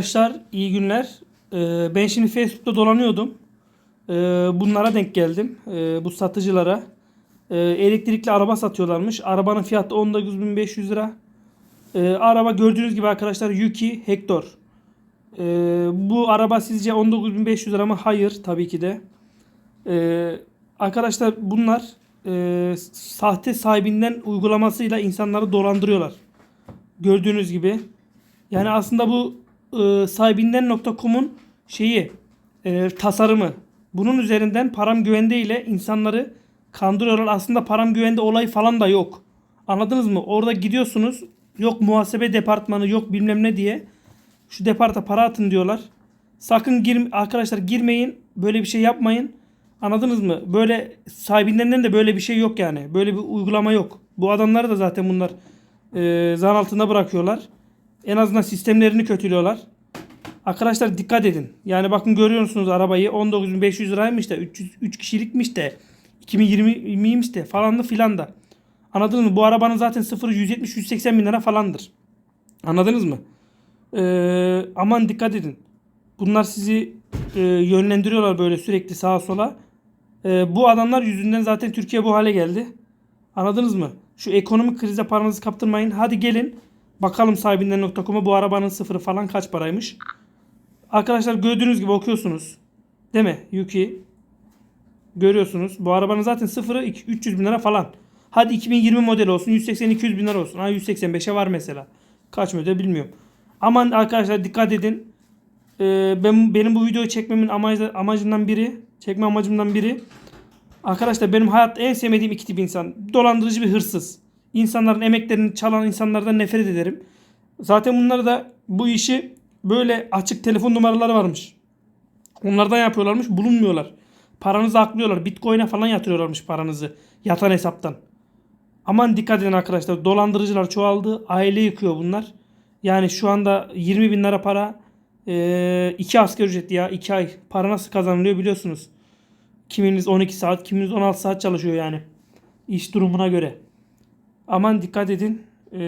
Arkadaşlar iyi günler. Ee, ben şimdi Facebook'ta dolanıyordum. Ee, bunlara denk geldim. Ee, bu satıcılara. Elektrikli araba satıyorlarmış. Arabanın fiyatı 19.500 lira. Araba gördüğünüz gibi arkadaşlar Yuki Hector. Bu araba sizce 19.500 lira mı? Hayır tabii ki de. Arkadaşlar bunlar sahte sahibinden uygulamasıyla insanları dolandırıyorlar. Gördüğünüz gibi. Yani aslında bu e, sahibinden.com'un şeyi e, tasarımı. Bunun üzerinden param güvende ile insanları kandırıyorlar. Aslında param güvende olayı falan da yok. Anladınız mı? Orada gidiyorsunuz. Yok muhasebe departmanı yok bilmem ne diye. Şu departa para atın diyorlar. Sakın gir arkadaşlar girmeyin. Böyle bir şey yapmayın. Anladınız mı? Böyle sahibinden de böyle bir şey yok yani. Böyle bir uygulama yok. Bu adamları da zaten bunlar e, zan altında bırakıyorlar. En azından sistemlerini kötülüyorlar. Arkadaşlar dikkat edin. Yani bakın görüyorsunuz arabayı 19.500 liraymış da 300, 3 kişilikmiş de 2020'ymiş de falan da filan da. Anladınız mı? Bu arabanın zaten sıfırı 170-180 bin lira falandır. Anladınız mı? Ee, aman dikkat edin. Bunlar sizi e, yönlendiriyorlar böyle sürekli sağa sola. Ee, bu adamlar yüzünden zaten Türkiye bu hale geldi. Anladınız mı? Şu ekonomik krize paranızı kaptırmayın. Hadi gelin. Bakalım sahibinden.com'a bu arabanın sıfırı falan kaç paraymış. Arkadaşlar gördüğünüz gibi okuyorsunuz. Değil mi? Yuki. Görüyorsunuz. Bu arabanın zaten sıfırı iki- 300 bin lira falan. Hadi 2020 model olsun. 180-200 bin lira olsun. Ha 185'e var mesela. Kaç model bilmiyorum. Aman arkadaşlar dikkat edin. Ee, ben benim bu videoyu çekmemin amacı, amacından biri, çekme amacımdan biri Arkadaşlar benim hayatta en sevmediğim iki tip insan. Dolandırıcı bir hırsız. İnsanların emeklerini çalan insanlardan nefret ederim. Zaten bunlar da bu işi böyle açık telefon numaraları varmış. Onlardan yapıyorlarmış bulunmuyorlar. Paranızı aklıyorlar. Bitcoin'e falan yatırıyorlarmış paranızı. Yatan hesaptan. Aman dikkat edin arkadaşlar. Dolandırıcılar çoğaldı. Aile yıkıyor bunlar. Yani şu anda 20 bin lira para. 2 asgari ücret ya 2 ay. Para nasıl kazanılıyor biliyorsunuz. Kiminiz 12 saat, kiminiz 16 saat çalışıyor yani. İş durumuna göre. Aman dikkat edin. Ee,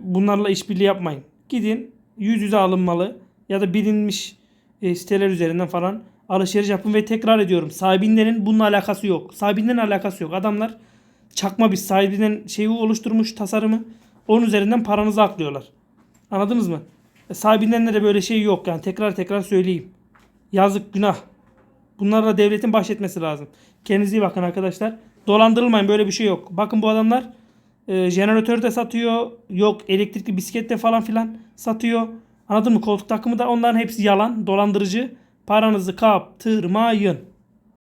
bunlarla işbirliği yapmayın. Gidin yüz yüze alınmalı ya da bilinmiş e, siteler üzerinden falan alışveriş yapın ve tekrar ediyorum. Sahibinden bununla alakası yok. Sahibinden alakası yok. Adamlar çakma bir sahibinden şeyi oluşturmuş tasarımı. Onun üzerinden paranızı aklıyorlar. Anladınız mı? E, sahibinden de böyle şey yok yani tekrar tekrar söyleyeyim. Yazık günah. Bunlarla devletin bahşetmesi lazım. Kendinize iyi bakın arkadaşlar. Dolandırılmayın böyle bir şey yok. Bakın bu adamlar e, jeneratör de satıyor. Yok elektrikli bisiklet de falan filan satıyor. Anladın mı? Koltuk takımı da onların hepsi yalan. Dolandırıcı. Paranızı kaptırmayın.